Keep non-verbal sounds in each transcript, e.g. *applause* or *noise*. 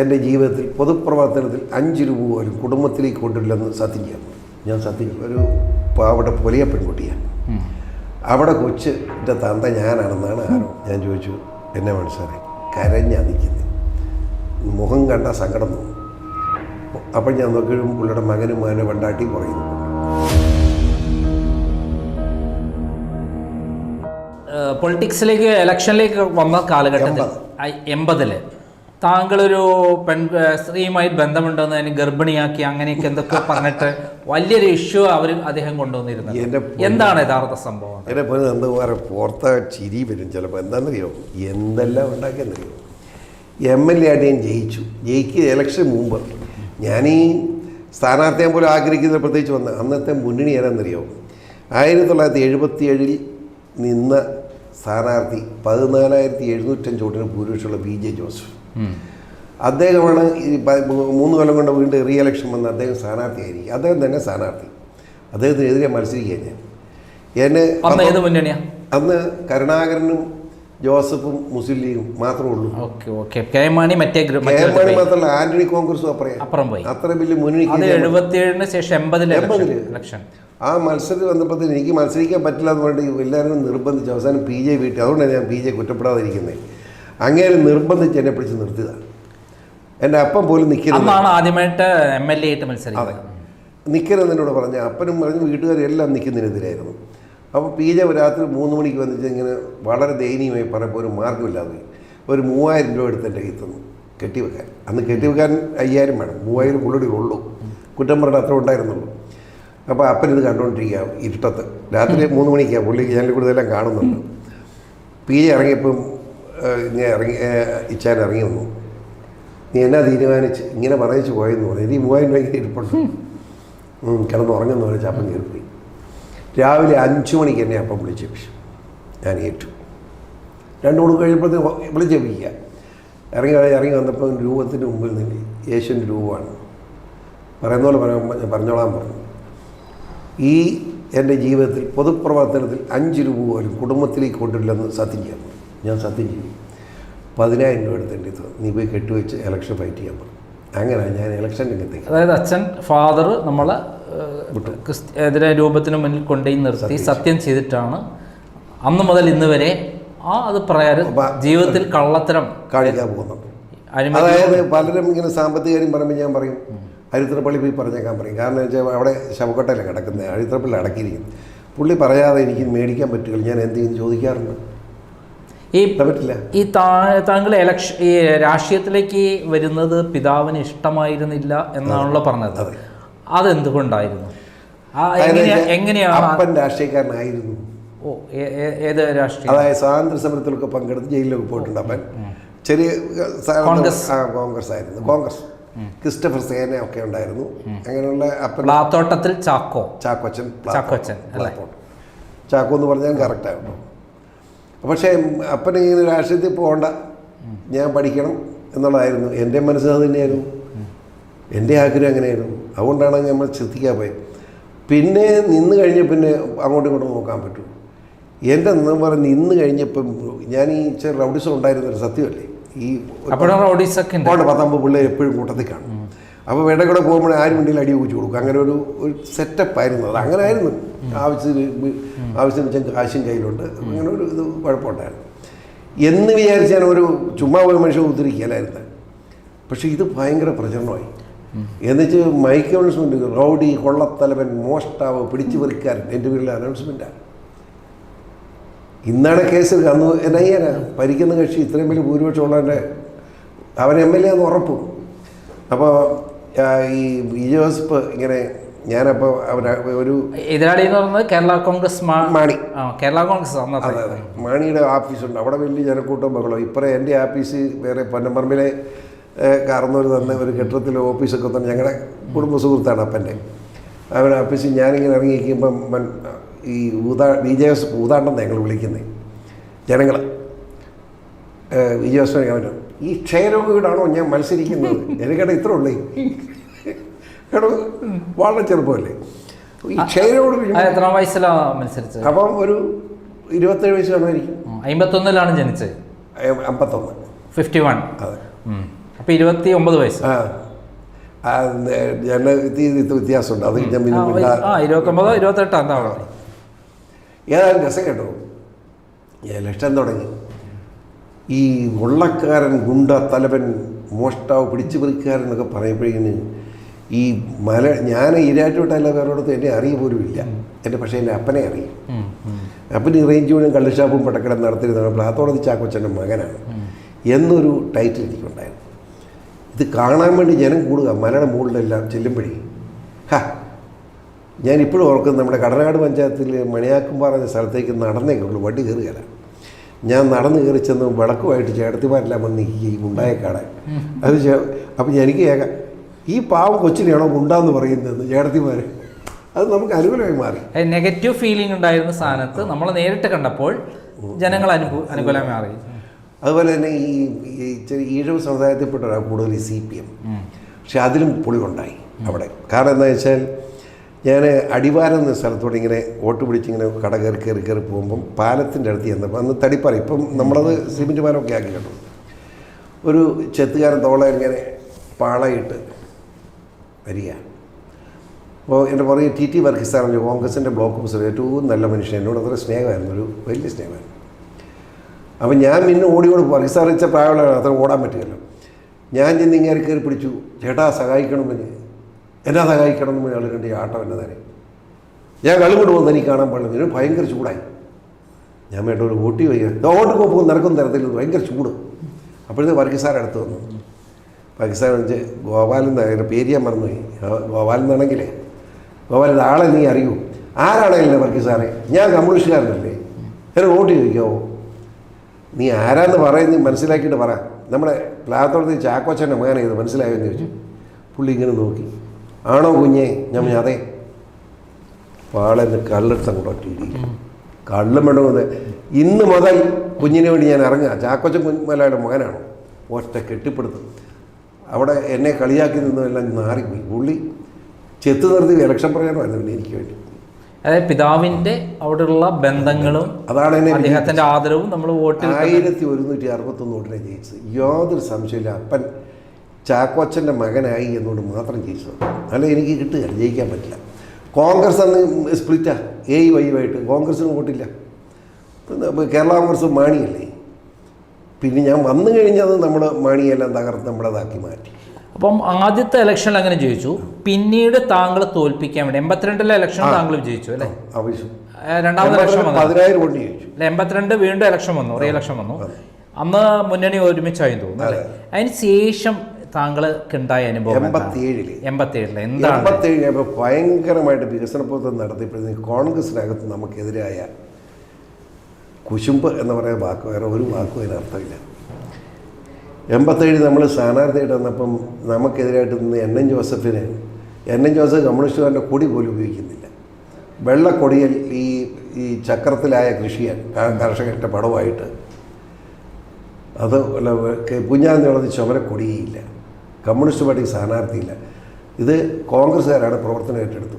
എന്റെ ജീവിതത്തിൽ പൊതുപ്രവർത്തനത്തിൽ അഞ്ച് രൂപ പോലും കുടുംബത്തിലേക്ക് കൊണ്ടില്ലെന്ന് സത്യം ചെയ്യാം ഞാൻ സത്യം ഒരു പാവട പൊലിയ പെൺകുട്ടിയാണ്. അവിടെ കൊച്ച് എന്റെ തന്ത ഞാനാണെന്നാണ് ആരോ ഞാൻ ചോദിച്ചു എന്നെ മനസ്സിലായി കരഞ്ഞാ നിൽക്കുന്നത് മുഖം കണ്ട സങ്കടം തോന്നും. അപ്പം ഞാൻ നോക്കിയും പുള്ളിയുടെ മകനും മകനെ വണ്ടാട്ടി പറയുന്നു പൊളിറ്റിക്സിലേക്ക് ഇലക്ഷനിലേക്ക് വന്ന കാലഘട്ടത്തിൽ എൺപതിൽ. താങ്കളൊരു പെൺ സ്ത്രീയുമായി ബന്ധമുണ്ടെന്ന് അതിന് ഗർഭിണിയാക്കി അങ്ങനെയൊക്കെ എന്തൊക്കെ പറഞ്ഞിട്ട് വലിയൊരു ഇഷ്യൂ അവർ അദ്ദേഹം കൊണ്ടുവന്നിരുന്നത്. എന്റെ എന്താണ് യഥാർത്ഥ സംഭവം? എന്റെ പോലെ എന്ത് പറയുക പോർത്ത ചിരി വരും ചിലപ്പോൾ എന്താണെന്നറിയോ? എന്തെല്ലാം ഉണ്ടാക്കിയെന്നറിയോ? എം എൽ എ ആയിട്ട് ഞാൻ ജയിച്ചു. ജയിക്കുക ഇലക്ഷൻ മുമ്പ് ഞാനീ സ്ഥാനാർത്ഥിയെ പോലും ആഗ്രഹിക്കുന്ന പ്രത്യേകിച്ച് വന്ന അന്നത്തെ മുന്നണി ഏതാണെന്നറിയോ ആയിരത്തി തൊള്ളായിരത്തി എഴുപത്തി ഏഴിൽ നിന്ന സ്ഥാനാർത്ഥി പതിനാലായിരത്തി എഴുന്നൂറ്റഞ്ച് വോട്ടിന് ഭൂരിപക്ഷമുള്ള ബി ജെ ജോസഫ്. അദ്ദേഹമാണ് ഈ മൂന്ന് കൊല്ലം കൊണ്ട് വീണ്ടും റീ വന്ന വന്ന് അദ്ദേഹം സ്ഥാനാർത്ഥിയായിരിക്കും. അദ്ദേഹം തന്നെ സ്ഥാനാർത്ഥി. അദ്ദേഹത്തിനെതിരെ മത്സരിക്കുക ഞാൻ. എന്നെ അന്ന് കരുണാകരനും ജോസഫും മുസ്ലിം ലീഗും മാത്രമേ ഉള്ളൂ. Okay okay. കെ മാണി മറ്റേ ഗ്രൂപ്പ് കെ എം മാണി മാത്രമല്ല ആന്റണി കോൺഗ്രസും അപ്പുറം. പോയി. അത്ര വലിയ മുന്നണി എഴുപത്തി എഴുപത്തിയേഴിന് ശേഷം എൺപതിലെ. എൺപതിൽ ഇലക്ഷൻ ആ മത്സരത്തിൽ വന്നപ്പോഴത്തേന് എനിക്ക് മത്സരിക്കാൻ പറ്റില്ല എന്ന് പറഞ്ഞിട്ട് എല്ലാവരും നിർബന്ധിച്ച്. അവസാനം പി ജെ വീട്ടി അതുകൊണ്ടാണ് ഞാൻ പി ജെ കുറ്റപ്പെടാതിരിക്കുന്നത് അങ്ങനെ നിർബന്ധിച്ച് എന്നെ പിടിച്ച് നിർത്തിയതാണ് എന്റെ അപ്പം പോലും നിൽക്കരുത് അന്നാണ് ആദ്യമായിട്ട് എം എൽ എ ആയിട്ട് മത്സരിക്കുന്നത്. നിൽക്കരുത് എന്നോട് പറഞ്ഞ. അപ്പനും പറഞ്ഞു വീട്ടുകാരും എല്ലാം നിൽക്കുന്നതിനെതിരായിരുന്നു. അപ്പോൾ പി ജെ രാത്രി മൂന്ന് മണിക്ക് വന്നിട്ട് ഇങ്ങനെ വളരെ ദയനീയമായി പറഞ്ഞപ്പോൾ ഒരു മാർഗമില്ലാതെ ഒരു മൂവായിരം രൂപ എടുത്ത് എന്റെ കയ്യിൽ തന്നു. കെട്ടിവെക്കാൻ. അന്ന് കെട്ടിവെക്കാൻ അയ്യായിരം വേണം. മൂവായിരം ഉള്ളടി ഉള്ളൂ. കുറ്റം പറഞ്ഞ അത്ര ഉണ്ടായിരുന്നുള്ളൂ. അപ്പോൾ അപ്പൻ ഇത് കണ്ടുകൊണ്ടിരിക്കുക ഇരുട്ടത്ത്. രാത്രി മൂന്ന് മണിക്കാണ് പുള്ളി ഞാനിൽ കൂടുതലെല്ലാം കാണുന്നുണ്ട്. പി ജെ ഇറങ്ങിയപ്പം ഇങ്ങനെ ഇറങ്ങി ഇച്ചാൻ ഇറങ്ങി വന്നു. നീ എന്നാ തീരുമാനിച്ച്? ഇങ്ങനെ പറയിച്ച് പോയെന്ന് പറഞ്ഞു. ഇനി മൂവായിരം രൂപ ഇരുപ്പുണ്ട് ഇരിപ്പുണ്ട്. ഉം, കിടന്ന് അപ്പം കയറിപ്പോയി രാവിലെ അഞ്ച് മണിക്ക് എന്നെ അപ്പം വിളിച്ചേപ്പിച്ചു ഞാൻ ഏറ്റു. രണ്ട് മണി കഴിയുമ്പോഴത്തേക്ക് വിളിച്ചേപ്പിക്കുക ഇറങ്ങി ഇറങ്ങി വന്നപ്പോൾ രൂപത്തിന് മുമ്പിൽ നിന്ന് യേശുവിന്റെ രൂപമാണ്. പറയുന്ന പോലെ പറഞ്ഞോളാൻ പറഞ്ഞു. ഈ എന്റെ ജീവിതത്തിൽ പൊതുപ്രവർത്തനത്തിൽ അഞ്ച് രൂപ പോലും കുടുംബത്തിലേക്ക് കൊണ്ടില്ലെന്ന് സത്യം ചെയ്യാൻ. ഞാൻ സത്യം ചെയ്യും. പതിനായിരം രൂപ എടുത്ത് എന്റെ നീ പോയി കെട്ടുവെച്ച് ഇലക്ഷൻ ഫൈറ്റ് ചെയ്യാൻ പറഞ്ഞു അങ്ങനെ ഞാൻ ഇലക്ഷൻ രംഗത്തേക്ക് അതായത് അച്ഛൻ ഫാദർ നമ്മളെ എതിരെ രൂപത്തിന് മുന്നിൽ കൊണ്ടുപോയി നിർത്തി സത്യം ചെയ്തിട്ടാണ് അന്ന് മുതൽ ഇന്ന് വരെ ആ അത് പ്രകാരം ജീവിതത്തിൽ കള്ളത്തരം കാണിക്കാൻ പോകുന്നുണ്ട് അതായത് പലരും ഇങ്ങനെ സാമ്പത്തിക കാര്യം പറയുമ്പോൾ ഞാൻ പറയും അരിത്രപ്പള്ളി പോയി പറഞ്ഞേക്കാൻ പറയും. കാരണം എന്ന് വെച്ചാൽ അവിടെ ശവക്കട്ടയിലാണ് കിടക്കുന്നത്. അരിത്രപ്പള്ളി അടക്കിയിരിക്കും പുള്ളി പറയാതെ എനിക്ക് മേടിക്കാൻ പറ്റുകയില്ല. ഞാൻ എന്ത് ചെയ്യും ചോദിക്കാറുണ്ട്. ഈ പറ്റില്ല. ഈ താങ്കൾ ഇലക്ഷൻ ഈ രാഷ്ട്രീയത്തിലേക്ക് വരുന്നത് പിതാവിന് ഇഷ്ടമായിരുന്നില്ല എന്നാണല്ലോ പറഞ്ഞത്. അതെ. അതെന്തുകൊണ്ടായിരുന്നു? എങ്ങനെയാണ് അപ്പൻ രാഷ്ട്രീയക്കാരനായിരുന്നു. ഓ ഏത് രാഷ്ട്രീയം? അതായത് സ്വാതന്ത്ര്യ സമരത്തിലൊക്കെ പങ്കെടുത്ത് ജയിലിലൊക്കെ പോയിട്ടുണ്ട് അപ്പൻ. ചെറിയ കോൺഗ്രസ്. കോൺഗ്രസ് ആയിരുന്നു കോൺഗ്രസ്. ക്രിസ്റ്റഫർ സേന ഒക്കെ ഉണ്ടായിരുന്നു. അങ്ങനെയുള്ള പ്ലാത്തോട്ടത്തിൽ ചാക്കോ. ചാക്കോച്ചൻ ചാക്കോച്ചൻ? ചാക്കോ എന്ന് പറഞ്ഞാൽ കറക്റ്റായിരുന്നു പക്ഷേ അപ്പൻ ഇങ്ങനെ രാഷ്ട്രീയത്തിൽ പോകണ്ട. ഞാൻ പഠിക്കണം എന്നുള്ളതായിരുന്നു. എന്റെ മനസ്സിൽ അത് തന്നെയായിരുന്നു. എന്റെ ആഗ്രഹം അങ്ങനെയായിരുന്നു. അതുകൊണ്ടാണ് നമ്മൾ ശ്രദ്ധിക്കാൻ പോയത്. പിന്നെ നിന്ന് കഴിഞ്ഞ പിന്നെ അങ്ങോട്ടും ഇങ്ങോട്ടും നോക്കാൻ പറ്റും. എന്റെ എന്ന് പറഞ്ഞ് നിന്ന് കഴിഞ്ഞപ്പം ഞാൻ ഈ ചെറിയ റൗഡിസം ഉണ്ടായിരുന്നൊരു സത്യമല്ലേ? ഈ റോഡീസൊക്കെ ഉണ്ട്. പത്തമ്പത് പിള്ളേർ എപ്പോഴും കൂട്ടത്തിൽ കാണും. അപ്പോൾ വേണ്ട കൂടെ പോകുമ്പോൾ ആരും വണ്ടിയിൽ അടി വെച്ച് കൊടുക്കും. അങ്ങനെ ഒരു ഒരു സെറ്റപ്പ് ആയിരുന്നു. അത് അങ്ങനെ ആയിരുന്നു. ആവശ്യത്തിന് ആവശ്യത്തിന് വെച്ചാൽ കാശും കയ്യിലുണ്ട്. അങ്ങനെ ഒരു ഇത് കുഴപ്പമുണ്ടായിരുന്നു. എന്ന് വിചാരിച്ച് ഞാൻ ഒരു ചുമ്മാ ഒരു മനുഷ്യൻ ഉദ്ധരിക്കലായിരുന്നു. പക്ഷേ ഇത് ഭയങ്കര പ്രചരണമായി. എന്നുവെച്ച് മൈക്ക് അനൗൺസ്മെന്റ് റൗഡി കൊള്ളത്തലവൻ മോഷ്ടാവ് പിടിച്ചു പറിക്കാരൻ എന്റെ വീട്ടിലെ അനൗൺസ്മെന്റാണ് ഇന്നാണ് കേസ് അന്ന് എന്നാ ചെയ്യാനാ ഭരിക്കുന്ന കക്ഷി ഇത്രയും വലിയ ഭൂരിപക്ഷം ഉള്ളതിന്റെ അവൻ എം എൽ എ എന്ന് ഉറപ്പും. അപ്പോൾ ഈ ജോസഫ് ഇങ്ങനെ ഞാനപ്പോൾ ഒരു എതിരാളി എന്ന് പറയുന്നത് കേരള കോൺഗ്രസ് മാണി. കേരള കോൺഗ്രസ് അതെ മാണിയുടെ ഓഫീസുണ്ട് അവിടെ വലിയ ജനക്കൂട്ടം ബഹളം. ഇപ്പറേ എന്റെ ഓഫീസ് വേറെ പൊന്നമ്പറമ്പിലെ കാർന്നൂർ തന്നെ ഒരു കെട്ടിടത്തിലെ ഓഫീസൊക്കെ തന്നെ ഞങ്ങളുടെ കുടുംബ സുഹൃത്താണ് അപ്പന്റെ. അവൻ ഓഫീസിൽ ഞാനിങ്ങനെ ഇറങ്ങിയിരിക്കുമ്പം ഈ ഊതാ വി ജെ എസ് ഊതാണ്ടെന്ന് ഞങ്ങൾ വിളിക്കുന്നത് ജനങ്ങൾ വിജയോത്സവം ഞാൻ പറഞ്ഞു, ഈ ക്ഷയരോഗ വീടാണോ ഞാൻ മത്സരിക്കുന്നത്? *laughs* എനിക്കടെ ഇത്ര ഉള്ളേ. കേട്ടോ വളരെ ചെറുപ്പമല്ലേ. ഈ ക്ഷയരോഗ എത്ര വയസ്സിലാണ് മത്സരിച്ചത്? അപ്പം ഒരു ഇരുപത്തേഴ് വയസ്സ് കാണുമായിരിക്കും അമ്പത്തൊന്നിലാണ് ജനിച്ചത്. അമ്പത്തൊന്ന്. Fifty one. അതെ. അപ്പൊ ഇരുപത്തി ഒമ്പത് വയസ്സ് ഞാൻ വ്യത്യാസമുണ്ട്. അത് ഞാൻ ഒമ്പതോ ഇരുപത്തൊമ്പതോ ഇരുപത്തെട്ടോ എന്താ? ഏതായാലും രസം കേട്ടോ. ഇലക്ഷൻ തുടങ്ങി. ഈ ഉള്ളക്കാരൻ ഗുണ്ട തലവൻ മോഷ്ടാവ് പിടിച്ചു പറിക്കാരൻ എന്നൊക്കെ പറയുമ്പോഴേക്കിന് ഈ മല ഞാൻ ഇരാറ്റുവിട്ടല്ല വേറൊരിടത്തും എന്നെ അറിയ പോലും ഇല്ല. എന്റെ പക്ഷേ എന്റെ അപ്പനെ അറിയും. അപ്പന് റേഞ്ച് വീണും കള്ളുഷാപ്പും പട്ടക്കടം നടത്തിയിരുന്ന പ്ലാത്തോളത്തി ചാക്കോച്ചന്റെ മകനാണ്. എന്നൊരു ടൈറ്റിൽ എനിക്കുണ്ടായിരുന്നു. ഇത് കാണാൻ വേണ്ടി ജനം കൂടുക മലയുടെ മുകളിലെല്ലാം ചെല്ലുമ്പോഴേ. ഹാ ഞാൻ ഇപ്പോഴും ഓർക്കുന്നത് നമ്മുടെ കടനാട് പഞ്ചായത്തിൽ മണിയാക്കുംപാറ എന്ന സ്ഥലത്തേക്ക് നടന്നേ ഉള്ളൂ. വണ്ടി കയറുകയല്ല. ഞാൻ നടന്ന് കയറി ചെന്ന് വിളക്കുമായിട്ട് ചേട്ടത്തിമാരെല്ലാം വന്ന് ഈ ഉണ്ടായ കാണാൻ. അത് അപ്പം എനിക്ക് കേൾക്കാം. ഈ പാവം കൊച്ചിനെയാണോ ഗുണ്ടാന്ന് പറയുന്നത് ചേട്ടത്തിമാർ അത് നമുക്ക് അനുകൂലമായി മാറി. നെഗറ്റീവ് ഫീലിംഗ് ഉണ്ടായിരുന്ന സ്ഥാനത്ത് നമ്മൾ നേരിട്ട് കണ്ടപ്പോൾ ജനങ്ങൾ അനുഭൂ അനുകൂലമായി മാറി. അതുപോലെ തന്നെ ഈ ഈഴവ് സമുദായത്തിൽപ്പെട്ട ഒരാൾ കൂടുതൽ ഈ സി പി എം. പക്ഷെ അതിലും പൊളി ഉണ്ടായി അവിടെ. കാരണം എന്താ വെച്ചാൽ ഞാൻ അടിവാരം എന്ന സ്ഥലത്തോടെ ഇങ്ങനെ ഓട്ട് പിടിച്ചിങ്ങനെ കട കയറി കയറി കയറി പോകുമ്പം പാലത്തിന്റെ അടുത്ത് ചെന്നപ്പോൾ അന്ന് തടിപ്പാറ ഇപ്പം നമ്മളത് സിമെന്റ് പാലമൊക്കെ ആക്കി കേട്ടു ഒരു ചെത്തുകാരൻ തോളെ ഇങ്ങനെ പാളയിട്ട് വരിക. അപ്പോൾ എന്റെ പുറകെ ടി ടി വർഗീസ് സാറിന് കോൺഗ്രസിന്റെ ബ്ലോക്ക് പ്രസിഡന്റ് ഏറ്റവും നല്ല മനുഷ്യൻ എന്നോട് അത്ര സ്നേഹമായിരുന്നു ഒരു വലിയ സ്നേഹമായിരുന്നു. അപ്പം ഞാൻ പിന്നെ ഓടി ഓടി വർഗീസ് സാർ വെച്ച പ്രായമുള്ള അത്ര ഓടാൻ പറ്റുമല്ലോ ഞാൻ ചെന്ന് ഇങ്ങനെ കയറി പിടിച്ചു ചേട്ടാ സഹായിക്കണമെന്ന് എന്നാ സഹായിക്കണം എന്ന് അയാൾ കണ്ട് ആട്ടം എന്നെ തന്നെ ഞാൻ കളി കൊണ്ട് പോകുന്ന എനിക്ക് കാണാൻ പാടില്ല. ഇതിന് ഭയങ്കര ചൂടായി. ഞാൻ വേണ്ട ഒരു ഊട്ടി വയ്യ. ഓട്ട് പോകുമ്പോൾ നടക്കുന്ന തരത്തിൽ ഭയങ്കര ചൂട്. അപ്പോഴത്തെ വർഗീസാർ സാർ അടുത്ത് വന്നു. പാകിസ്ഥാൻ വെച്ച് ഗോപാലൻ നായർ പേര് ഞാൻ മറന്നുപോയി. ഗോപാലൻ എന്നാണെങ്കിലേ. ഗോപാലൻ ആളെ നീ അറിയൂ. ആരാണെങ്കിലും വർഗീസാറെ? സാറേ ഞാൻ കമ്മ്യൂണിസ്റ്റുകാരനല്ലേ? എന്നെ വോട്ട് ചോദിക്കാവോ? നീ ആരാന്ന് പറയുന്നത് മനസ്സിലാക്കിയിട്ട് പറ. നമ്മുടെ പ്ലാത്തോളത്തിൽ ചാക്കോച്ചന്റെ മകനെ ഇത്. മനസ്സിലായോ എന്ന് ചോദിച്ചു. പുള്ളി ഇങ്ങനെ നോക്കി. ആണോ കുഞ്ഞേ? ഞാൻ പറഞ്ഞു, അതെ. പാളെന്ന് കല്ലെടുത്ത് അങ്ങോട്ട് ഒറ്റയിരിക്കും കള്ളും വേണമെന്ന് ഇന്ന് മുതൽ കുഞ്ഞിന് വേണ്ടി ഞാൻ ഇറങ്ങുക. ചാക്കോച്ചൻ കുഞ്ഞുമലയുടെ മകനാണ്. ഒറ്റ കെട്ടിപ്പെടുത്തു. അവിടെ എന്നെ കളിയാക്കി നിന്നതെല്ലാം നാറിപ്പോയി. പുള്ളി ചെത്തു നിർത്തി ഇലക്ഷൻ പറയണമായിരുന്നു പിന്നെ എനിക്ക് വേണ്ടി. അതായത് പിതാവിന്റെ അവിടെയുള്ള ബന്ധങ്ങളും അതാണ് എന്നെ അദ്ദേഹത്തിന്റെ ആദരവും നമ്മൾ വോട്ട് ആയിരത്തി ഒരുന്നൂറ്റി അറുപത്തൊന്ന് വോട്ടിനെ ജയിച്ചത്. യാതൊരു സംശയമില്ല അപ്പൻ ചാക്കോച്ചന്റെ മകനായി എന്നോട് മാത്രം ജയിച്ചത്. അല്ല എനിക്ക് കിട്ടുകയില്ല ജയിക്കാൻ പറ്റില്ല. കോൺഗ്രസ് അന്ന് സ്പ്ലിറ്റാ. എ വൈവായിട്ട് കോൺഗ്രസ്സിന് വോട്ടില്ല. കേരള കോൺഗ്രസ് മാണിയല്ലേ? പിന്നെ ഞാൻ വന്നു കഴിഞ്ഞത് നമ്മൾ മാണിയെല്ലാം തകർത്ത് നമ്മളതാക്കി മാറ്റി. അപ്പം ആദ്യത്തെ ഇലക്ഷനിൽ അങ്ങനെ ജയിച്ചു. പിന്നീട് താങ്കൾ തോൽപ്പിക്കാൻ വേണ്ടി എൺപത്തിരണ്ടിലെ ഇലക്ഷൻ താങ്കൾ ജയിച്ചു അല്ലേ? രണ്ടാമത് ഇലക്ഷൻ വന്നു പതിനായിരം വോട്ട് ജയിച്ചു. അല്ല എൺപത്തിരണ്ട് വീണ്ടും ഇലക്ഷൻ വന്നു റീ ഇലക്ഷൻ വന്നു അന്ന് മുന്നണി ഒരുമിച്ചായി തോന്നുന്നു അതിന് ശേഷം താങ്കൾക്ക് ഉണ്ടായ അനുഭവം? എൺപത്തിയേഴിൽ. എൺപത്തിയേഴിൽ. എന്താണ്? എൺപത്തിയേഴ് ഭയങ്കരമായിട്ട് വികസന പ്രവർത്തനം നടത്തിയപ്പോഴത്തേക്ക് കോൺഗ്രസിനകത്ത് നമുക്കെതിരായ കുശുമ്പ് എന്ന് പറയുന്ന വാക്ക് വേറെ ഒരു വാക്കും അതിനർത്ഥമില്ല. എൺപത്തേഴ് നമ്മൾ സ്ഥാനാർത്ഥിയായിട്ട് വന്നപ്പം നമുക്കെതിരായിട്ട് നിന്ന് എൻ എൻ ജോസഫിന് എൻ എൻ ജോസഫ് കമ്മ്യൂണിസ്റ്റുകാരന്റെ കൊടി പോലും ഉപയോഗിക്കുന്നില്ല. വെള്ളക്കൊടിയിൽ ഈ ഈ ചക്രത്തിലായ കൃഷിയൻ കർഷകരുടെ പടവുമായിട്ട് അത് വല്ല കുഞ്ഞാന്തിളത് ചുമരക്കൊടിയില്ല കമ്മ്യൂണിസ്റ്റ് പാർട്ടി സ്ഥാനാർത്ഥിയില്ല. ഇത് കോൺഗ്രസ്സുകാരാണ് പ്രവർത്തനം ഏറ്റെടുത്തു.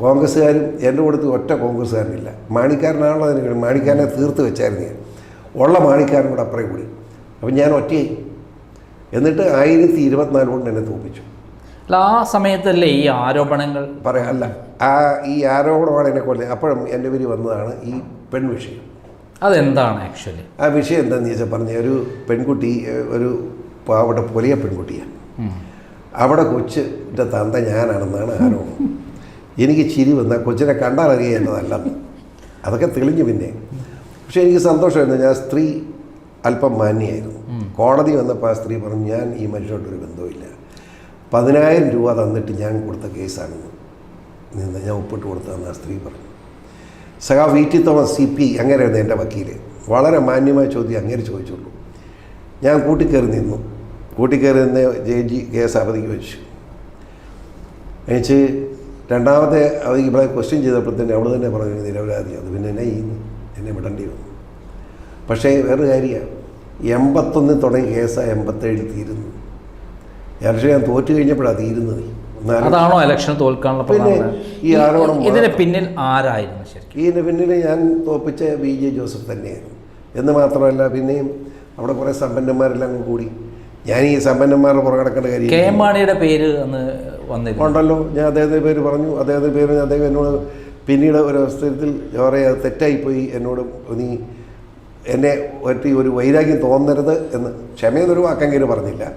കോൺഗ്രസ്സുകാരും എന്റെ കൊടുത്ത് ഒറ്റ കോൺഗ്രസ്സുകാരനില്ല. മാണിക്കാരനാണല്ലോ അതിന് വേണ്ടി മാണിക്കാരനെ തീർത്ത് വെച്ചായിരുന്നു ഞാൻ. ഉള്ള മാണിക്കാരൻ കൂടെ അപ്പുറം കൂടി. അപ്പം ഞാൻ ഒറ്റയായി. എന്നിട്ട് ആയിരത്തി ഇരുപത്തിനാല് കൊണ്ട് എന്നെ തോപ്പിച്ചു. അല്ല ആ സമയത്തല്ലേ ഈ ആരോപണങ്ങൾ? പറയാം അല്ല. ആ ഈ ആരോപണമാണ് എന്നെ കൊല്ലം അപ്പോഴും എന്റെ പേര് വന്നതാണ് ഈ പെൺവിഷയം അതെന്താണ് ആക്ച്വലി? ആ വിഷയം എന്താണെന്ന് ചോദിച്ചാൽ പറഞ്ഞ ഒരു പെൺകുട്ടി ഒരു പാവപ്പെട്ട പൊലിയ പെൺകുട്ടിയാണ്. അവിടെ കൊച്ചിന്റെ തന്ത ഞാനാണെന്നാണ് ആരോപണം എനിക്ക് ചിരി വന്ന കൊച്ചിനെ കണ്ടാൽ അറിയാം അതൊക്കെ തെളിഞ്ഞു പിന്നെ. പക്ഷേ എനിക്ക് സന്തോഷമായിരുന്നു. ഞാൻ സ്ത്രീ അല്പം മാന്യായിരുന്നു കോടതി വന്നപ്പോൾ ആ സ്ത്രീ പറഞ്ഞു ഞാൻ ഈ മനുഷ്യരോട്ടൊരു ബന്ധമില്ല പതിനായിരം രൂപ തന്നിട്ട് ഞാൻ കൊടുത്ത കേസാണെന്ന് നിന്ന് ഞാൻ ഒപ്പിട്ട് കൊടുത്തതെന്ന് ആ സ്ത്രീ പറഞ്ഞു. സഖാ V. T. Thomas C. P. അങ്ങനെയായിരുന്നു എന്റെ വക്കീൽ വളരെ മാന്യമായ ചോദ്യം അങ്ങനെ ചോദിച്ചുള്ളൂ. ഞാൻ കൂട്ടിക്കയറി നിന്നു. കൂട്ടിക്കയറി നിന്ന് ജഡ്ജി കേസ് അവധിക്ക് വെച്ചു. എന്നുവെച്ച് രണ്ടാമത്തെ അവധിക്ക് ഇവിടെ ക്വസ്റ്റ്യൻ ചെയ്തപ്പോൾ തന്നെ അവൾ തന്നെ പറഞ്ഞു നിരപരാധി. അത് പിന്നെ എന്നെ ഈ എന്നെ വിടേണ്ടി വന്നു. പക്ഷേ വേറൊരു കാര്യമാണ്. എൺപത്തൊന്നിൽ തുടങ്ങി കേസാണ് എൺപത്തേഴിൽ തീരുന്നു ഇലക്ഷൻ ഞാൻ തോറ്റു കഴിഞ്ഞപ്പോഴാണ് തീരുന്നത്. അതാണോ ഇലക്ഷൻ തോൽക്കാനുള്ള പിന്നെ ഈ ആരോപണം ഇതിന് പിന്നിൽ ആരായിരുന്നു ശരിക്കും? ഇതിന് പിന്നിൽ ഞാൻ തോപ്പിച്ച ബി ജെ ജോസഫ് തന്നെയായിരുന്നു. എന്ന് മാത്രമല്ല പിന്നെയും അവിടെ കുറേ സമ്പന്നന്മാരെല്ലാം കൂടി ഞാൻ ഈ സമ്പന്നന്മാരുടെ പുറകെ കാര്യം കെ എം മാണിയുടെ പേര് അന്ന് വന്നിരുന്നു. ഉണ്ടല്ലോ. ഞാൻ അദ്ദേഹത്തിന്റെ പേര് പറഞ്ഞു. അദ്ദേഹത്തിന്റെ പേര് അദ്ദേഹം എന്നോട് പിന്നീട് ഒരു അവസരത്തിൽ പറയാ അത് തെറ്റായിപ്പോയി. എന്നോട് നീ എന്നെ പറ്റി ഒരു വൈരാഗ്യം തോന്നരുത് എന്ന് ക്ഷമയെന്നൊരു വാക്കെങ്കിലും പറഞ്ഞില്ല.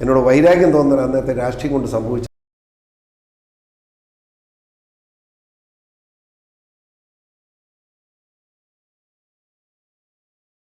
എന്നോട് വൈരാഗ്യം തോന്നരുത്. അന്നത്തെ രാഷ്ട്രീയം കൊണ്ട് സംഭവിച്ചു